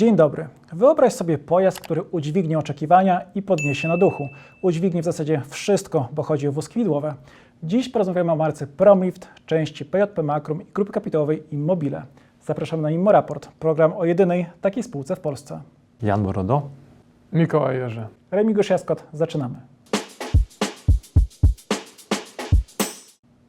Dzień dobry. Wyobraź sobie pojazd, który udźwignie oczekiwania i podniesie na duchu. Udźwignie w zasadzie wszystko, bo chodzi o wózki widłowe. Dziś porozmawiamy o marce Promlift, części PJP Makrum i grupy kapitałowej Immobile. Zapraszamy na Immoraport, program o jedynej takiej spółce w Polsce. Jan Borodo. Mikołaj Jerzy. Remigiusz Jaskot, zaczynamy.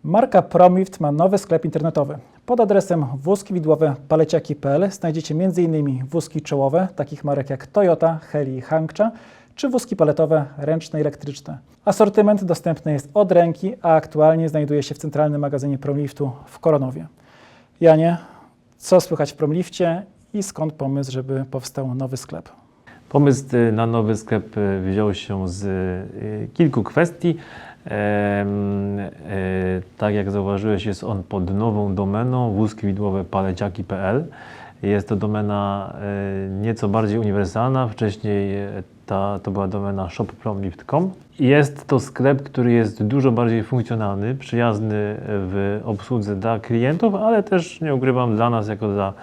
Marka Promlift ma nowy sklep internetowy. Pod adresem wózkiwidłowe-paleciaki.pl znajdziecie m.in. wózki czołowe, takich marek jak Toyota, Heli i Hangcha, czy wózki paletowe, ręczne i elektryczne. Asortyment dostępny jest od ręki, a aktualnie znajduje się w centralnym magazynie Promliftu w Koronowie. Janie, co słychać w Promlifcie i skąd pomysł, żeby powstał nowy sklep? Pomysł na nowy sklep wziął się z y, kilku kwestii. E, Tak jak zauważyłeś, jest on pod nową domeną wózkiwidłowe-paleciaki.pl. Jest to domena e, nieco bardziej uniwersalna. Wcześniej e, ta, to była domena shoppromlift.com. Jest to sklep, który jest dużo bardziej funkcjonalny, przyjazny w obsłudze dla klientów, ale też nie ukrywam dla nas, jako dla,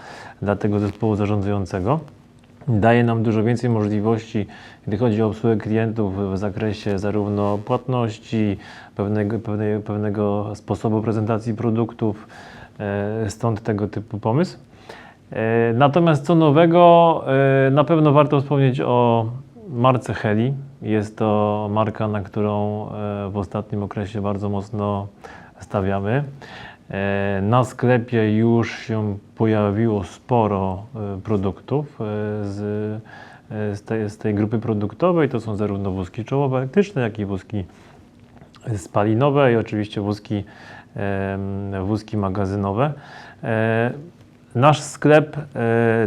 dla tego zespołu zarządzającego. Daje nam dużo więcej możliwości, gdy chodzi o obsługę klientów w zakresie zarówno płatności, pewnego, pewnego sposobu prezentacji produktów, e, stąd tego typu pomysł. E, Natomiast co nowego, e, na pewno warto wspomnieć o marce Heli. Jest to marka, na którą w ostatnim okresie bardzo mocno stawiamy. E, Na sklepie już się pojawiło sporo e, produktów e, z, z, tej, z tej grupy produktowej. To są zarówno wózki czołowe elektryczne, jak i wózki spalinowe i oczywiście wózki, wózki magazynowe. Nasz sklep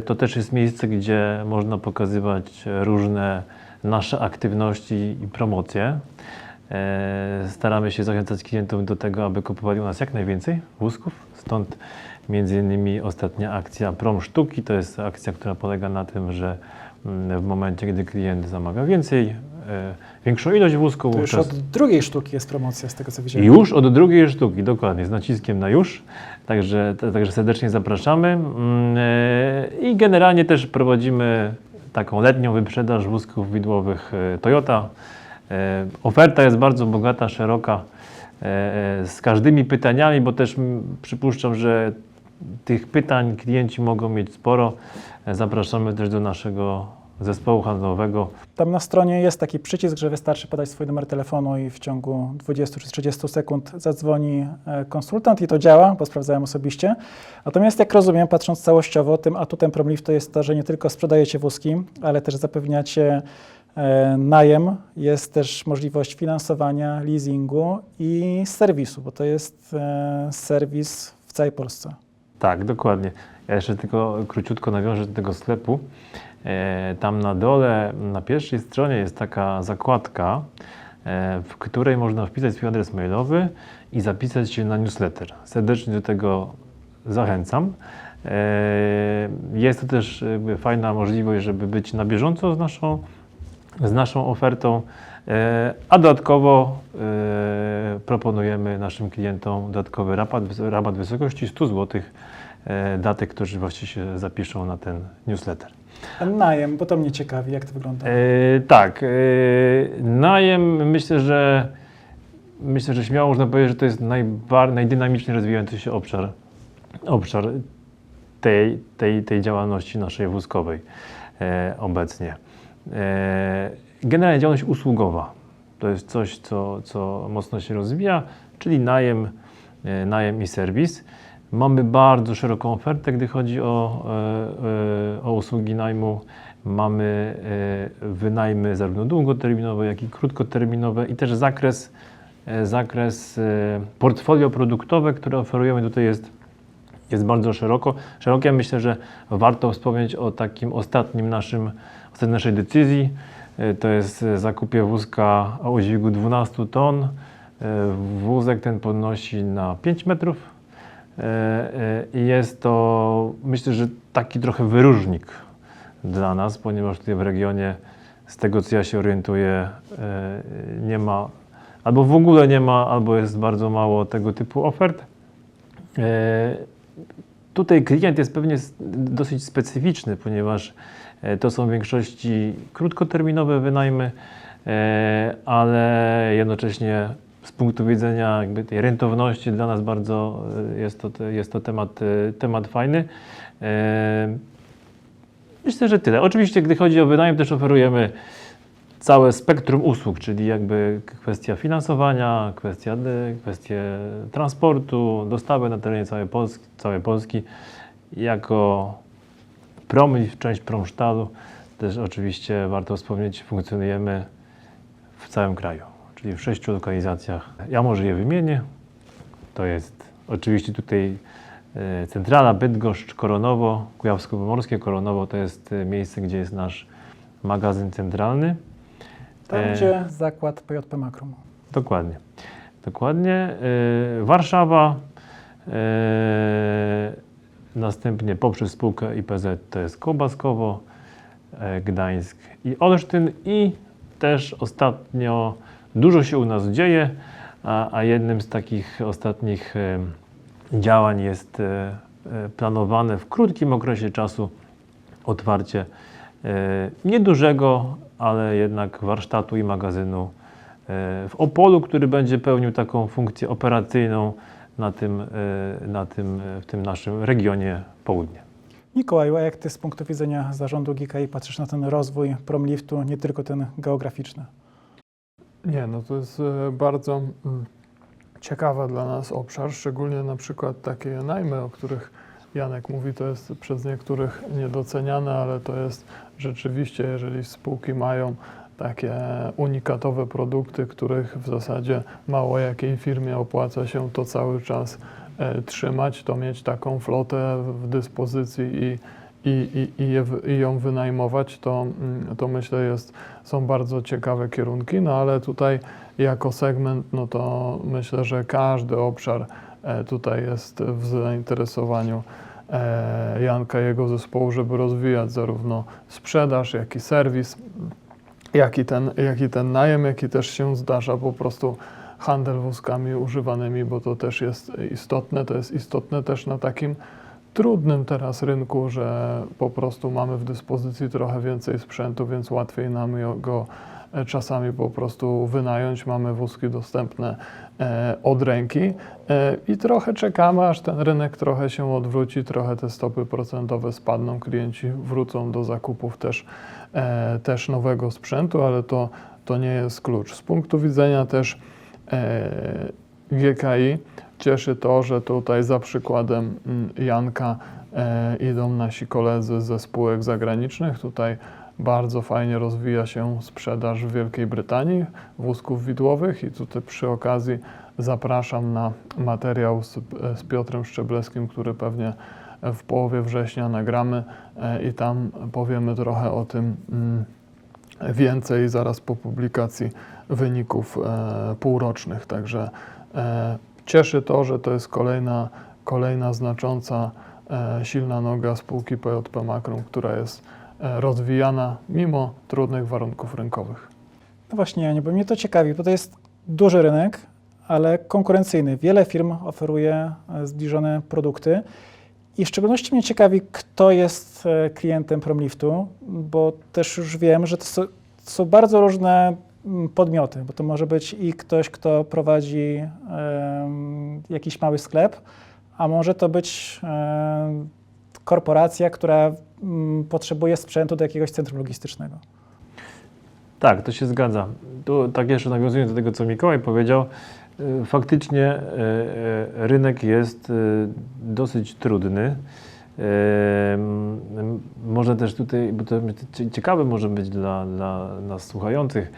to też jest miejsce, gdzie można pokazywać różne nasze aktywności i promocje. E, Staramy się zachęcać klientów do tego, aby kupowali u nas jak najwięcej wózków. Stąd między innymi ostatnia akcja Prom Sztuki. To jest akcja, która polega na tym, że mm, w momencie, gdy klient zamawia więcej, e, większą ilość wózków, To już od drugiej sztuki jest promocja, z tego co widziałem. już od drugiej sztuki, dokładnie, z naciskiem na już. Także, także serdecznie zapraszamy. Mm, e, I generalnie też prowadzimy taką letnią wyprzedaż wózków widłowych Toyota. E, Oferta jest bardzo bogata, szeroka, e, e, z każdymi pytaniami, bo też przypuszczam, że tych pytań klienci mogą mieć sporo. Zapraszamy też do naszego zespołu handlowego. Tam na stronie jest taki przycisk, że wystarczy podać swój numer telefonu i w ciągu 20 czy 30 sekund zadzwoni konsultant i to działa, bo sprawdzałem osobiście. Natomiast jak rozumiem, patrząc całościowo, tym atutem Promliftu jest to, że nie tylko sprzedajecie wózki, ale też zapewniacie najem, jest też możliwość finansowania, leasingu i serwisu, bo to jest e, serwis w całej Polsce. Tak, dokładnie. Ja jeszcze tylko króciutko nawiążę do tego sklepu. E, Tam na dole, na pierwszej stronie jest taka zakładka, e, w której można wpisać swój adres mailowy i zapisać się na newsletter. Serdecznie do tego zachęcam. E, Jest to też fajna możliwość, żeby być na bieżąco z naszą, z naszą ofertą, E, a dodatkowo e, proponujemy naszym klientom dodatkowy rabat, rabat w wysokości 100 zł dla tych, którzy właśnie się zapiszą na ten newsletter. A najem, bo to mnie ciekawi, jak to wygląda. E, tak, najem myślę, że myślę, że śmiało można powiedzieć, że to jest najbar, najdynamiczniej rozwijający się obszar, obszar tej, tej, tej działalności naszej wózkowej obecnie. E, generalnie działalność usługowa to jest coś, co, co mocno się rozwija, czyli najem, e, najem i serwis. Mamy bardzo szeroką ofertę, gdy chodzi o, e, o usługi najmu. Mamy wynajmy zarówno długoterminowe, jak i krótkoterminowe i też zakres, zakres portfolio produktowe, które oferujemy tutaj jest, jest bardzo szeroko. Szerokie myślę, że warto wspomnieć o takim ostatnim naszym, ostatniej naszej decyzji. E, To jest e, zakupie wózka o udźwigu 12 ton. E, Wózek ten podnosi na 5 metrów. I jest to, myślę, że taki trochę wyróżnik dla nas, ponieważ tutaj w regionie, z tego co ja się orientuję, nie ma, albo w ogóle nie ma, albo jest bardzo mało tego typu ofert. Tutaj klient jest pewnie dosyć specyficzny, ponieważ To są w większości krótkoterminowe wynajmy, e, ale jednocześnie z punktu widzenia jakby tej rentowności dla nas bardzo e, jest to, jest to temat, e, temat fajny. E, Myślę, że tyle. Oczywiście, gdy chodzi o wynajem, też oferujemy całe spektrum usług, czyli jakby kwestia finansowania, kwestia, kwestie transportu, dostawy na terenie całej Polski, całej Polski. Jako Promil, część Promsztalu, też oczywiście warto wspomnieć, funkcjonujemy w całym kraju, czyli w sześciu lokalizacjach. Ja może je wymienię. To jest oczywiście tutaj e, centrala Bydgoszcz, Koronowo, Kujawsko-Pomorskie. Koronowo to jest e, miejsce, gdzie jest nasz magazyn centralny. Tam, E, gdzie zakład PJP Makrum. Dokładnie. Dokładnie. Warszawa, następnie poprzez spółkę IPZ to jest Kołbaskowo, e, Gdańsk i Olsztyn. I też ostatnio dużo się u nas dzieje, a, a jednym z takich ostatnich e, działań jest e, planowane w krótkim okresie czasu otwarcie niedużego, ale jednak warsztatu i magazynu w Opolu, który będzie pełnił taką funkcję operacyjną na tym, e, na tym, e, w tym naszym regionie południa. Mikołaju, a jak ty z punktu widzenia zarządu GKI patrzysz na ten rozwój promliftu, nie tylko ten geograficzny? Nie, no to jest e, bardzo mm, ciekawy dla nas obszar, szczególnie na przykład takie najmy, o których Janek mówi, to jest przez niektórych niedoceniane, ale to jest rzeczywiście, jeżeli spółki mają takie unikatowe produkty, których w zasadzie mało jakiej firmie opłaca się to cały czas e, trzymać, to mieć taką flotę w dyspozycji i, i, i, i, je, i ją wynajmować, to, mm, to myślę jest, są bardzo ciekawe kierunki, no ale tutaj jako segment, no to myślę, że każdy obszar e, tutaj jest w zainteresowaniu e, Janka i jego zespołu, żeby rozwijać zarówno sprzedaż, jak i serwis, jak i ten, jak i ten najem, jaki też się zdarza po prostu handel wózkami używanymi, bo to też jest istotne. To jest istotne też na takim trudnym teraz rynku, że po prostu mamy w dyspozycji trochę więcej sprzętu, więc łatwiej nam go czasami po prostu wynająć. Mamy wózki dostępne e, od ręki e, i trochę czekamy, aż ten rynek trochę się odwróci, trochę te stopy procentowe spadną, klienci wrócą do zakupów też, e, też nowego sprzętu, ale to, to nie jest klucz. Z punktu widzenia też e, GKI cieszy to, że tutaj za przykładem mm, Janka e, idą nasi koledzy ze spółek zagranicznych. Tutaj bardzo fajnie rozwija się sprzedaż w Wielkiej Brytanii wózków widłowych i tutaj przy okazji zapraszam na materiał z, z Piotrem Szczebleskim, który pewnie w połowie września nagramy e, i tam powiemy trochę o tym mm, więcej zaraz po publikacji wyników e, półrocznych. Także e, cieszy to, że to jest kolejna, kolejna znacząca, silna noga spółki PJP Makrum, która jest rozwijana mimo trudnych warunków rynkowych. No właśnie, Janie, bo mnie to ciekawi, bo to jest duży rynek, ale konkurencyjny. Wiele firm oferuje e, zbliżone produkty i w szczególności mnie ciekawi, kto jest e, klientem Promliftu, bo też już wiem, że to są, to są bardzo różne mm, podmioty, bo to może być i ktoś, kto prowadzi em, jakiś mały sklep, a może to być em, korporacja, która mm, potrzebuje sprzętu do jakiegoś centrum logistycznego. Tak, to się zgadza. Tu tak jeszcze nawiązując do tego, co Mikołaj powiedział, y, faktycznie y, y, rynek jest dosyć trudny. Może też tutaj, bo to cie- ciekawe może być dla, dla nas słuchających,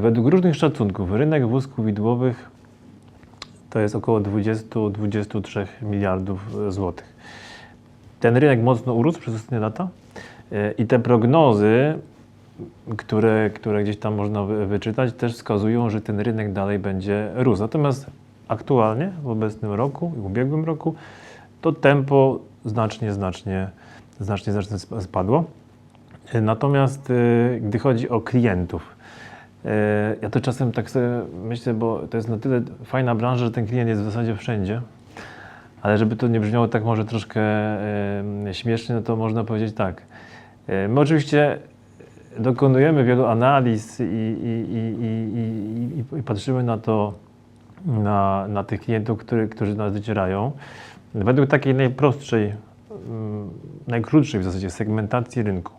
według różnych szacunków rynek wózków widłowych to jest około 20-23 miliardów złotych. Ten rynek mocno urósł przez ostatnie lata e, i te prognozy które, które gdzieś tam można wy- wyczytać, też wskazują, że ten rynek dalej będzie rósł. Natomiast aktualnie, w obecnym roku i ubiegłym roku, to tempo znacznie, znacznie, znacznie, znacznie sp- spadło. E, Natomiast e, gdy chodzi o klientów, ja to czasem tak sobie myślę, bo to jest na tyle fajna branża, że ten klient jest w zasadzie wszędzie. Ale żeby to nie brzmiało tak może troszkę śmiesznie, no to można powiedzieć tak. E, My oczywiście dokonujemy wielu analiz i, i, i, i, patrzymy na to, na, na tych klientów, który, którzy nas docierają. Według takiej najprostszej, mm, najkrótszej w zasadzie segmentacji rynku,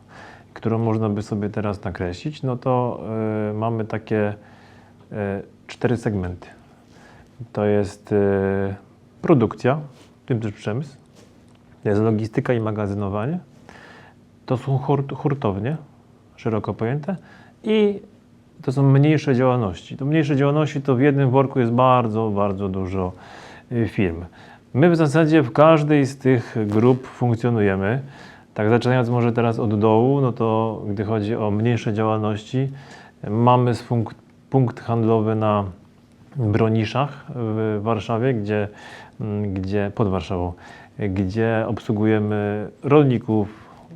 którą można by sobie teraz nakreślić, no to e, mamy takie e, cztery segmenty. To jest produkcja, w tym też przemysł, jest logistyka i magazynowanie, to są hurt, hurtownie, szeroko pojęte, i to są mniejsze działalności. To mniejsze działalności to w jednym worku jest bardzo, bardzo dużo y, firm. My w zasadzie w każdej z tych grup funkcjonujemy. Tak zaczynając może teraz od dołu, no to gdy chodzi o mniejsze działalności, mamy punkt handlowy na Broniszach w Warszawie, gdzie, gdzie pod Warszawą, gdzie obsługujemy rolników,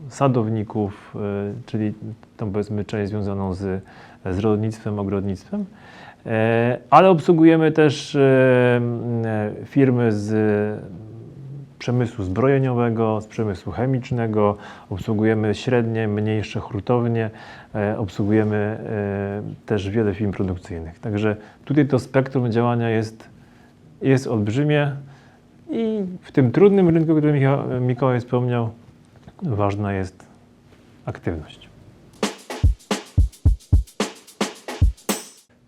sadowników, y, czyli tą powiedzmy część związaną z, z rolnictwem, ogrodnictwem. E, Ale obsługujemy też e, e, firmy z przemysłu zbrojeniowego, z przemysłu chemicznego, obsługujemy średnie, mniejsze hurtownie, e, obsługujemy e, też wiele firm produkcyjnych. Także tutaj to spektrum działania jest, jest olbrzymie i w tym trudnym rynku, o którym Mikołaj wspomniał, ważna jest aktywność.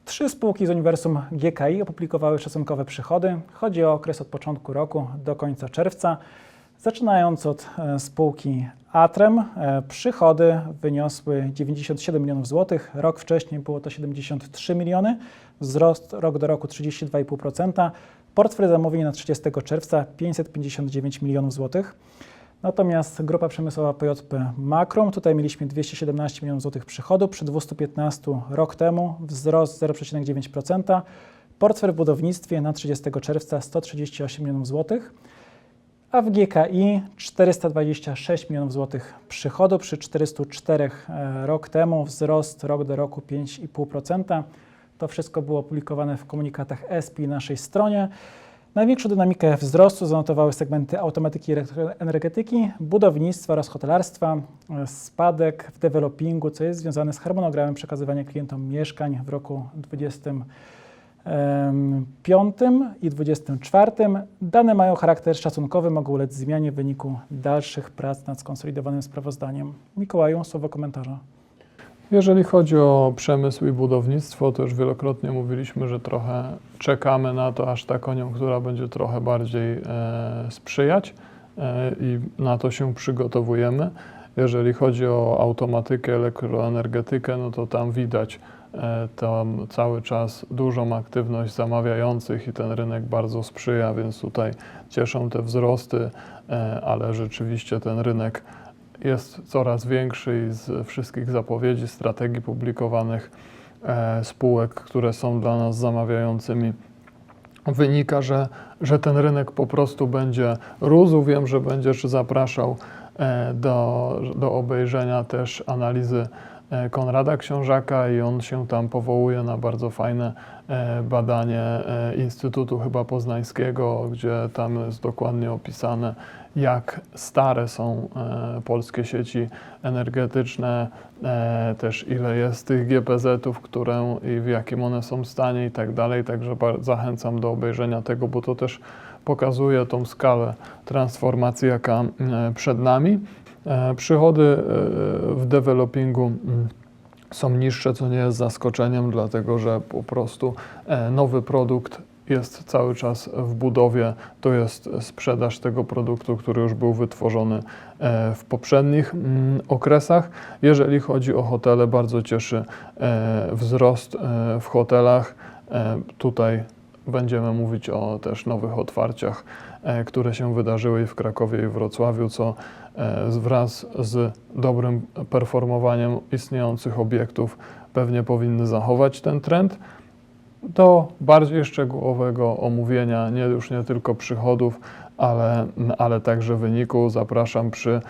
Trzy spółki z uniwersum GKI opublikowały szacunkowe przychody. Chodzi o okres od początku roku do końca czerwca. Zaczynając od e, spółki Atrem, e, przychody wyniosły 97 milionów złotych. Rok wcześniej było to 73 miliony, wzrost rok do roku 32,5%. Portfel zamówień na 30 czerwca 559 milionów złotych. Natomiast grupa przemysłowa PJP Makrom, tutaj mieliśmy 217 milionów złotych przychodu, przy 215 rok temu wzrost 0,9%. Portfel w budownictwie na 30 czerwca 138 milionów złotych, a w GKI 426 milionów złotych przychodu, przy 404 e, rok temu wzrost rok do roku 5,5%. To wszystko było opublikowane w komunikatach ESPI na naszej stronie. Największą dynamikę wzrostu zanotowały segmenty automatyki i energetyki, budownictwa oraz hotelarstwa. Spadek w developingu, co jest związane z harmonogramem przekazywania klientom mieszkań w roku 2025 i 2024. Dane mają charakter szacunkowy, mogą ulec zmianie w wyniku dalszych prac nad skonsolidowanym sprawozdaniem. Mikołaju, słowo komentarza. Jeżeli chodzi o przemysł i budownictwo, to już wielokrotnie mówiliśmy, że trochę czekamy na to, aż ta koniunktura będzie trochę bardziej e, sprzyjać e, i na to się przygotowujemy. Jeżeli chodzi o automatykę, elektroenergetykę, no to tam widać e, tam cały czas dużą aktywność zamawiających i ten rynek bardzo sprzyja, więc tutaj cieszą te wzrosty, e, ale rzeczywiście ten rynek jest coraz większy i z wszystkich zapowiedzi, strategii publikowanych e, spółek, które są dla nas zamawiającymi, wynika, że, że ten rynek po prostu będzie rósł. Wiem, że będziesz zapraszał e, do, do obejrzenia też analizy e, Konrada Książaka i on się tam powołuje na bardzo fajne badanie Instytutu chyba Poznańskiego, gdzie tam jest dokładnie opisane, jak stare są e, polskie sieci energetyczne, e, też ile jest tych GPZ-ów, które i w jakim one są stanie i tak dalej. Także zachęcam do obejrzenia tego, bo to też pokazuje tą skalę transformacji, jaka e, przed nami. Przychody w developingu mm, są niższe, co nie jest zaskoczeniem, dlatego że po prostu nowy produkt jest cały czas w budowie. To jest sprzedaż tego produktu, który już był wytworzony e, w poprzednich mm, okresach. Jeżeli chodzi o hotele, bardzo cieszy e, wzrost e, w hotelach. Tutaj będziemy mówić o też nowych otwarciach, które się wydarzyły w Krakowie i Wrocławiu, co wraz z dobrym performowaniem istniejących obiektów pewnie powinny zachować ten trend. Do bardziej szczegółowego omówienia nie już nie tylko przychodów, ale, ale także wyniku zapraszam przy,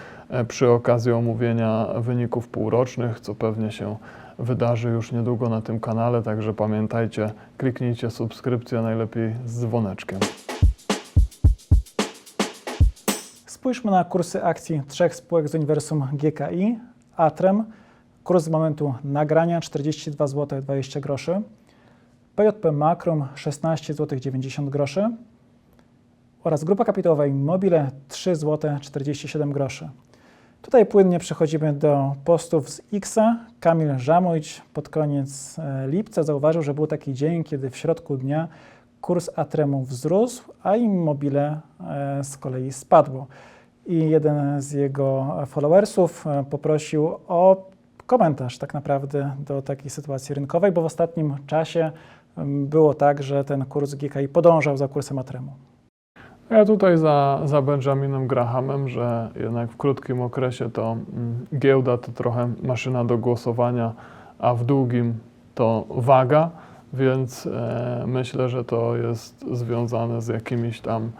przy okazji omówienia wyników półrocznych, co pewnie się wydarzy już niedługo na tym kanale, także pamiętajcie, kliknijcie subskrypcję, najlepiej z dzwoneczkiem. Spójrzmy na kursy akcji trzech spółek z uniwersum GKI. Atrem, kurs z momentu nagrania 42 zł 20 groszy, PJP Makrum 16 zł 90 groszy oraz grupa kapitałowa Immobile 3 zł 47 groszy. Tutaj płynnie przechodzimy do postów z Xa. Kamil Żamojć pod koniec e, lipca zauważył, że był taki dzień, kiedy w środku dnia kurs Atremu wzrósł, a Immobile e, z kolei spadło. I jeden z jego followersów e, poprosił o komentarz tak naprawdę do takiej sytuacji rynkowej, bo w ostatnim czasie było tak, że ten kurs GKI podążał za kursem Atremu. Ja tutaj za, za Benjaminem Grahamem, że jednak w krótkim okresie to mm, giełda to trochę maszyna do głosowania, a w długim to waga, więc e, myślę, że to jest związane z jakimiś tam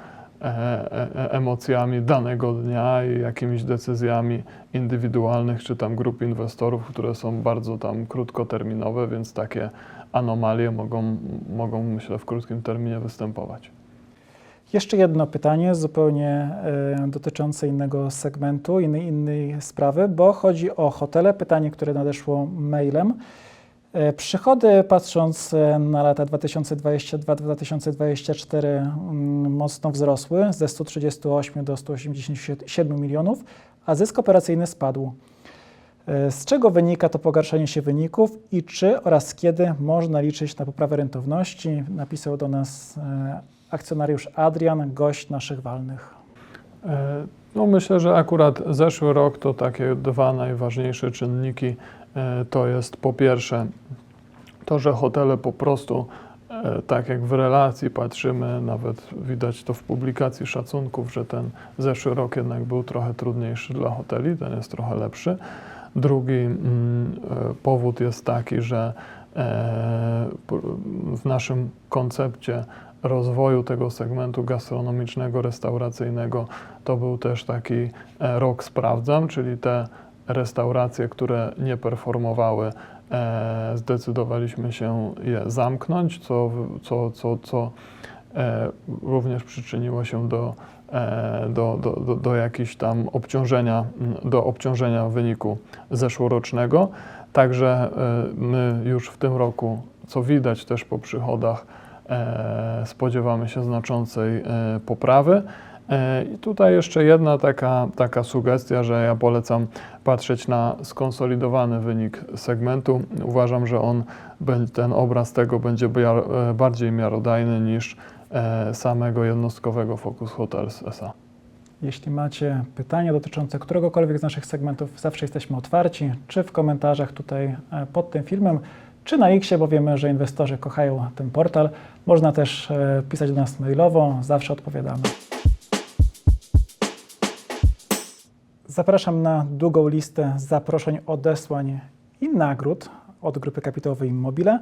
e, e, emocjami danego dnia i jakimiś decyzjami indywidualnych czy tam grup inwestorów, które są bardzo tam krótkoterminowe, więc takie anomalie mogą, mogą myślę w krótkim terminie występować. Jeszcze jedno pytanie, zupełnie e, dotyczące innego segmentu, innej, innej sprawy, bo chodzi o hotele. Pytanie, które nadeszło mailem. E, przychody, patrząc e, na lata 2022-2024, mm, mocno wzrosły ze 138 do 187 milionów, a zysk operacyjny spadł. E, Z czego wynika to pogarszanie się wyników i czy oraz kiedy można liczyć na poprawę rentowności? Napisał do nas e, akcjonariusz Adrian, gość naszych walnych. E, No myślę, że akurat zeszły rok to takie dwa najważniejsze czynniki. To jest po pierwsze to, że hotele po prostu, tak jak w relacji patrzymy, nawet widać to w publikacji szacunków, że ten zeszły rok jednak był trochę trudniejszy dla hoteli, ten jest trochę lepszy. Drugi mm, e, powód jest taki, że e, w naszym koncepcie rozwoju tego segmentu gastronomicznego, restauracyjnego to był też taki e, rok sprawdzam, czyli te restauracje, które nie performowały, zdecydowaliśmy się je zamknąć, co, co, co, co również przyczyniło się do, e, do, do, do, do jakichś tam obciążenia, do obciążenia wyniku zeszłorocznego. Także e, my już w tym roku, co widać też po przychodach, e, spodziewamy się znaczącej e, poprawy. E, I tutaj jeszcze jedna taka, taka sugestia, że ja polecam patrzeć na skonsolidowany wynik segmentu. Uważam, że on, ten obraz tego będzie e, bardziej miarodajny niż e, samego jednostkowego Focus Hotels SA. Jeśli macie pytania dotyczące któregokolwiek z naszych segmentów, zawsze jesteśmy otwarci, czy w komentarzach tutaj e, pod tym filmem, czy na X, bo wiemy, że inwestorzy kochają ten portal. Można też e, pisać do nas mailowo, zawsze odpowiadamy. Zapraszam na długą listę zaproszeń, odesłań i nagród od grupy kapitałowej Immobile.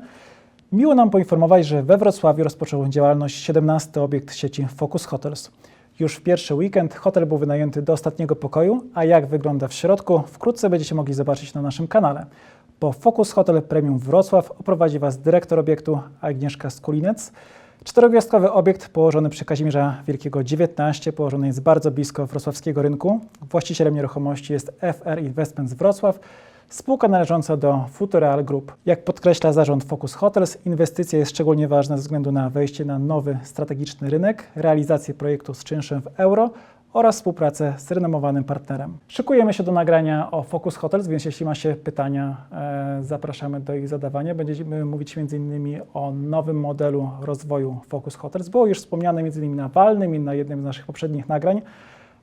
Miło nam poinformować, że we Wrocławiu rozpoczął działalność 17 obiekt sieci Focus Hotels. Już w pierwszy weekend hotel był wynajęty do ostatniego pokoju, a jak wygląda w środku, wkrótce będziecie mogli zobaczyć na naszym kanale. Po Focus Hotel Premium Wrocław oprowadzi Was dyrektor obiektu Agnieszka Skulinec. Czterogwiazdkowy obiekt położony przy Kazimierza Wielkiego 19, położony jest bardzo blisko wrocławskiego rynku. Właścicielem nieruchomości jest FR Investments Wrocław, spółka należąca do Futureal Group. Jak podkreśla zarząd Focus Hotels, inwestycja jest szczególnie ważna ze względu na wejście na nowy strategiczny rynek, realizację projektu z czynszem w euro oraz współpracę z renomowanym partnerem. Szykujemy się do nagrania o Focus Hotels, więc jeśli macie pytania, e, zapraszamy do ich zadawania. Będziemy mówić m.in. o nowym modelu rozwoju Focus Hotels. Było już wspomniane m.in. na walnym i na jednym z naszych poprzednich nagrań,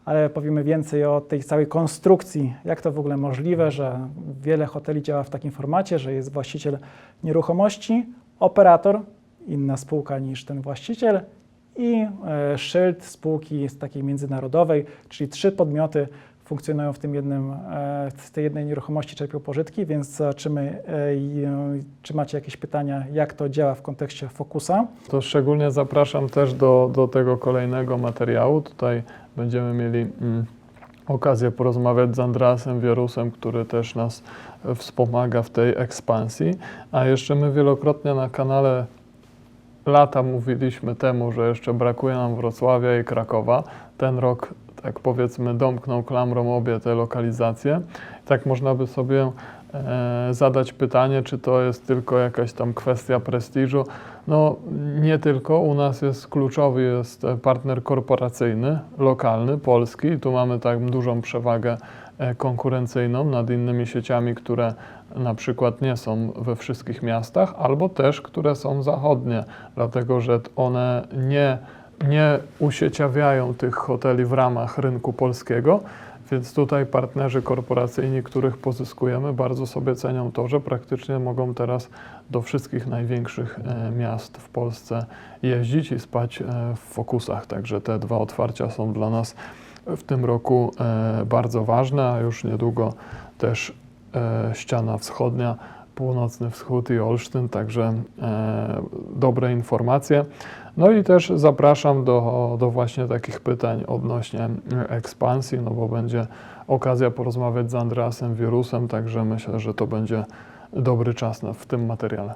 ale powiemy więcej o tej całej konstrukcji, jak to w ogóle możliwe, że wiele hoteli działa w takim formacie, że jest właściciel nieruchomości, operator, inna spółka niż ten właściciel i e, szyld spółki jest takiej międzynarodowej, czyli trzy podmioty funkcjonują w tym jednym, e, w tej jednej nieruchomości, czerpią pożytki, więc zobaczymy, e, e, czy macie jakieś pytania, jak to działa w kontekście Focusa. To szczególnie zapraszam też do, do tego kolejnego materiału. Tutaj będziemy mieli mm, okazję porozmawiać z Andreasem Wierusem, który też nas e, wspomaga w tej ekspansji. A jeszcze my wielokrotnie na kanale lata mówiliśmy temu, że jeszcze brakuje nam Wrocławia i Krakowa. Ten rok tak powiedzmy domknął klamrą obie te lokalizacje. Tak można by sobie e, zadać pytanie, czy to jest tylko jakaś tam kwestia prestiżu. No nie tylko, u nas jest kluczowy jest partner korporacyjny, lokalny, polski. Tu mamy tak dużą przewagę e, konkurencyjną nad innymi sieciami, które na przykład nie są we wszystkich miastach, albo też, które są zachodnie, dlatego że one nie, nie usieciawiają tych hoteli w ramach rynku polskiego, więc tutaj partnerzy korporacyjni, których pozyskujemy, bardzo sobie cenią to, że praktycznie mogą teraz do wszystkich największych e, miast w Polsce jeździć i spać e, w fokusach. Także te dwa otwarcia są dla nas w tym roku e, bardzo ważne, a już niedługo też ściana wschodnia, północny wschód i Olsztyn, także e, dobre informacje. No i też zapraszam do, do właśnie takich pytań odnośnie e, ekspansji, no bo będzie okazja porozmawiać z Andreasem Wirusem, także myślę, że to będzie dobry czas na, w tym materiale.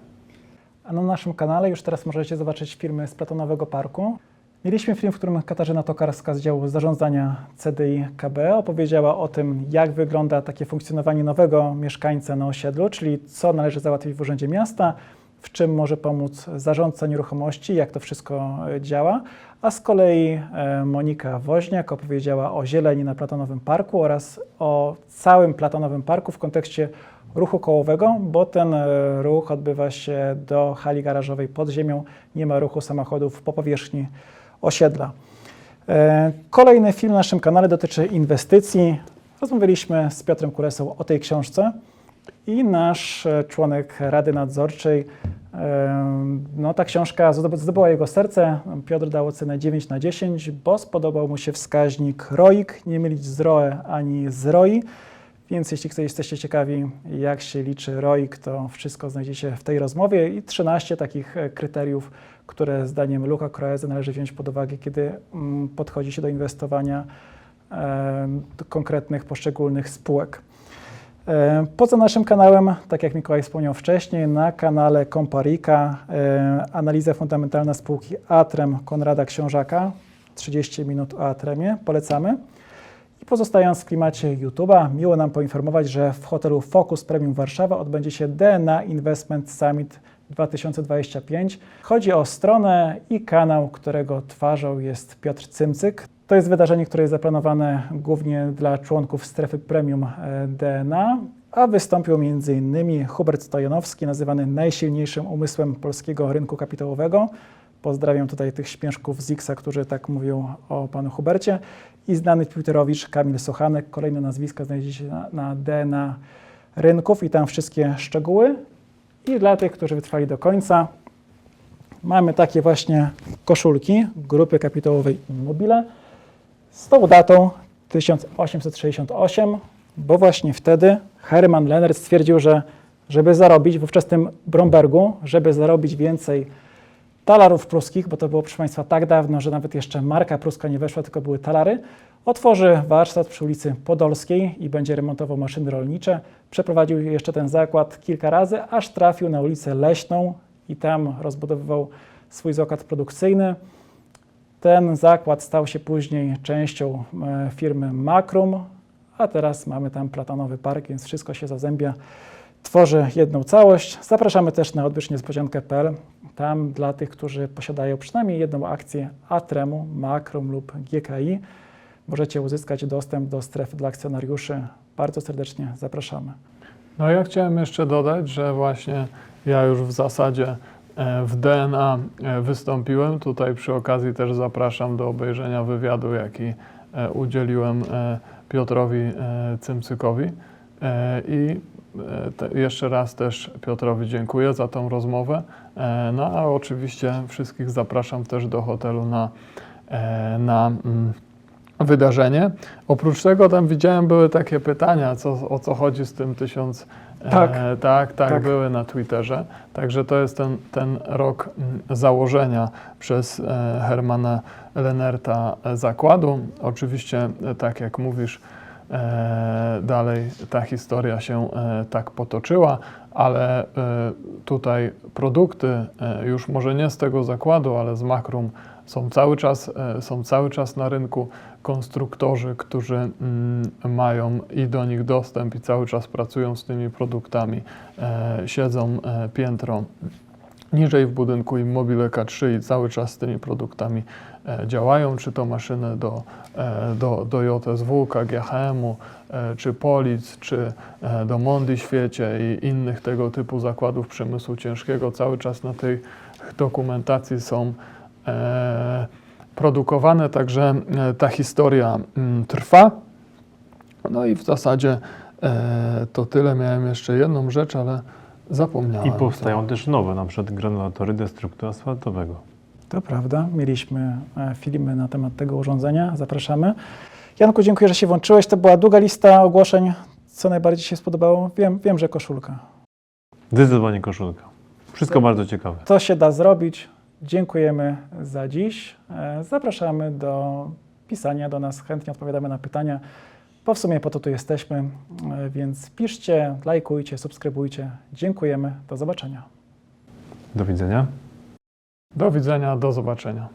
A na naszym kanale już teraz możecie zobaczyć filmy z Platonowego Parku. Mieliśmy film, w którym Katarzyna Tokarska z działu zarządzania CDI KB opowiedziała o tym, jak wygląda takie funkcjonowanie nowego mieszkańca na osiedlu, czyli co należy załatwić w Urzędzie Miasta, w czym może pomóc zarządca nieruchomości, jak to wszystko e, działa. A z kolei e, Monika Woźniak opowiedziała o zieleni na Platonowym Parku oraz o całym Platonowym Parku w kontekście ruchu kołowego, bo ten e, ruch odbywa się do hali garażowej pod ziemią. Nie ma ruchu samochodów po powierzchni osiedla. E, Kolejny film na naszym kanale dotyczy inwestycji. Rozmawialiśmy z Piotrem Kulesą o tej książce i nasz e, członek Rady Nadzorczej, e, no ta książka zdob- zdobyła jego serce. Piotr dał ocenę 9 na 10, bo spodobał mu się wskaźnik ROIK, nie mylić z ROE ani z ROI. Więc jeśli jesteście ciekawi, jak się liczy ROIK, to wszystko znajdziecie w tej rozmowie i 13 takich e, kryteriów, które zdaniem Luka Kroeze należy wziąć pod uwagę, kiedy mm, podchodzi się do inwestowania do konkretnych, poszczególnych spółek. E, Poza naszym kanałem, tak jak Mikołaj wspomniał wcześniej, na kanale Komparika e, analiza fundamentalna spółki Atrem Konrada Książaka, 30 minut o Atremie, polecamy. I pozostając w klimacie YouTube'a, miło nam poinformować, że w hotelu Focus Premium Warszawa odbędzie się DNA Investment Summit 2025. Chodzi o stronę i kanał, którego twarzą jest Piotr Cymcyk. To jest wydarzenie, które jest zaplanowane głównie dla członków strefy premium e, DNA, a wystąpią m.in. Hubert Stojanowski, nazywany najsilniejszym umysłem polskiego rynku kapitałowego. Pozdrawiam tutaj tych śmieszków z którzy tak mówią o panu Hubercie. I znany Twitterowicz Kamil Sochanek. Kolejne nazwiska znajdziecie na, na DNA rynków i tam wszystkie szczegóły. I dla tych, którzy wytrwali do końca, mamy takie właśnie koszulki grupy kapitałowej Immobile z tą datą 1868, bo właśnie wtedy Hermann Lennert stwierdził, że żeby zarobić w ówczesnym Brombergu, żeby zarobić więcej talarów pruskich, bo to było proszę Państwa tak dawno, że nawet jeszcze marka pruska nie weszła, tylko były talary, otworzy warsztat przy ulicy Podolskiej i będzie remontował maszyny rolnicze. Przeprowadził jeszcze ten zakład kilka razy, aż trafił na ulicę Leśną i tam rozbudowywał swój zakład produkcyjny. Ten zakład stał się później częścią e, firmy Makrum, a teraz mamy tam platonowy park, więc wszystko się zazębia, tworzy jedną całość. Zapraszamy też na odbyszniespodziankę.pl. Tam dla tych, którzy posiadają przynajmniej jedną akcję Atremu, Makrum lub GKI, możecie uzyskać dostęp do strefy dla akcjonariuszy. Bardzo serdecznie zapraszamy. No ja chciałem jeszcze dodać, że właśnie ja już w zasadzie e, w DNA e, wystąpiłem. Tutaj przy okazji też zapraszam do obejrzenia wywiadu, jaki e, udzieliłem Piotrowi Cymcykowi. I te, jeszcze raz też Piotrowi dziękuję za tą rozmowę. E, No a oczywiście wszystkich zapraszam też do hotelu na, e, na mm, wydarzenie. Oprócz tego tam widziałem były takie pytania, co, o co chodzi z tym tysiąc. Tak. E, tak, tak, Tak. były na Twitterze. Także to jest ten, ten rok mm, założenia przez e, Hermana Lennerta e, zakładu. Oczywiście, e, tak jak mówisz, e, dalej ta historia się e, tak potoczyła. ale e, tutaj produkty, e, już może nie z tego zakładu, ale z Makrum, są cały czas, e, są cały czas na rynku. Konstruktorzy, którzy mm, mają i do nich dostęp i cały czas pracują z tymi produktami, e, siedzą e, piętro niżej w budynku Immobile K3 i cały czas z tymi produktami e, działają, czy to maszyny do, e, do, do JSW, KGHM-u, e, czy Polic, czy e, do Mondi Świecie i innych tego typu zakładów przemysłu ciężkiego. Cały czas na tej dokumentacji są e, produkowane, także e, ta historia mm, trwa. No i w zasadzie e, to tyle. Miałem jeszcze jedną rzecz, ale zapomniałem. I powstają też nowe, na przykład granulatory destruktu asfaltowego. To prawda, mieliśmy e, filmy na temat tego urządzenia, zapraszamy. Janku, dziękuję, że się włączyłeś. To była długa lista ogłoszeń. Co najbardziej się spodobało? Wiem, wiem że koszulka. Zdecydowanie koszulka. Wszystko bardzo ciekawe. To się da zrobić. Dziękujemy za dziś. E, Zapraszamy do pisania do nas. Chętnie odpowiadamy na pytania, bo w sumie po to tu jesteśmy. E, Więc piszcie, lajkujcie, subskrybujcie. Dziękujemy. Do zobaczenia. Do widzenia. Do widzenia, do zobaczenia.